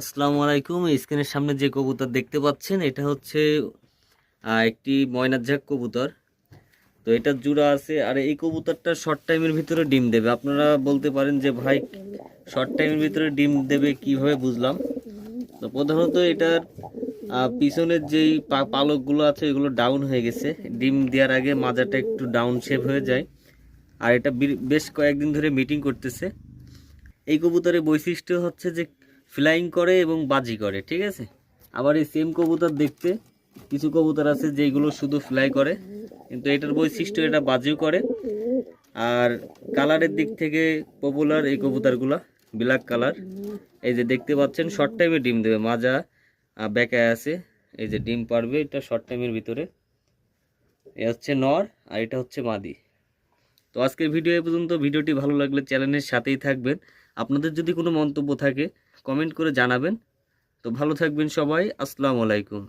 আসসালামু আলাইকুম। স্ক্রিনের সামনে যে কবুতর দেখতে পাচ্ছেন, এটা হচ্ছে একটি ময়নার ঝাক কবুতর। তো এটা জুড়া আছে। আর এই কবুতরটা শর্ট টাইমের ভিতরে ডিম দেবে। আপনারা বলতে পারেন যে, ভাই শর্ট টাইমের ভিতরে ডিম দেবে কীভাবে বুঝলাম? তো প্রধানত এটার পিছনের যেই পালকগুলো আছে, এগুলো ডাউন হয়ে গেছে। ডিম দেওয়ার আগে মাজাটা একটু ডাউন শেপ হয়ে যায়। আর এটা বেশ কয়েকদিন ধরে মিটিং করতেছে। এই কবুতরের বৈশিষ্ট্য হচ্ছে যে ফ্লাইং করে এবং বাজি করে, ঠিক আছে? আবার এই সেম কবুতর দেখতে, কিছু কবুতর আছে যেগুলো শুধু ফ্লাই করে, কিন্তু এটার বৈশিষ্ট্য এটা বাজিও করে। আর কালারের দিক থেকে পপুলার এই কবুতরগুলো ব্ল্যাক কালার এই যে দেখতে পাচ্ছেন শর্ট টাইমে ডিম দেবে, মাজা বেঁকায় আছে। এই যে ডিম পারবে, এটা শর্ট টাইমের ভিতরে। এ হচ্ছে নর, আর এটা হচ্ছে মাদি। তো আজকের ভিডিও এ পর্যন্ত। ভিডিওটি ভালো লাগলে চ্যানেলের সাথেই থাকবেন। আপনাদের যদি কোনো মন্তব্য থাকে কমেন্ট করে জানাবেন। তো ভালো থাকবেন সবাই। আসসালামু আলাইকুম।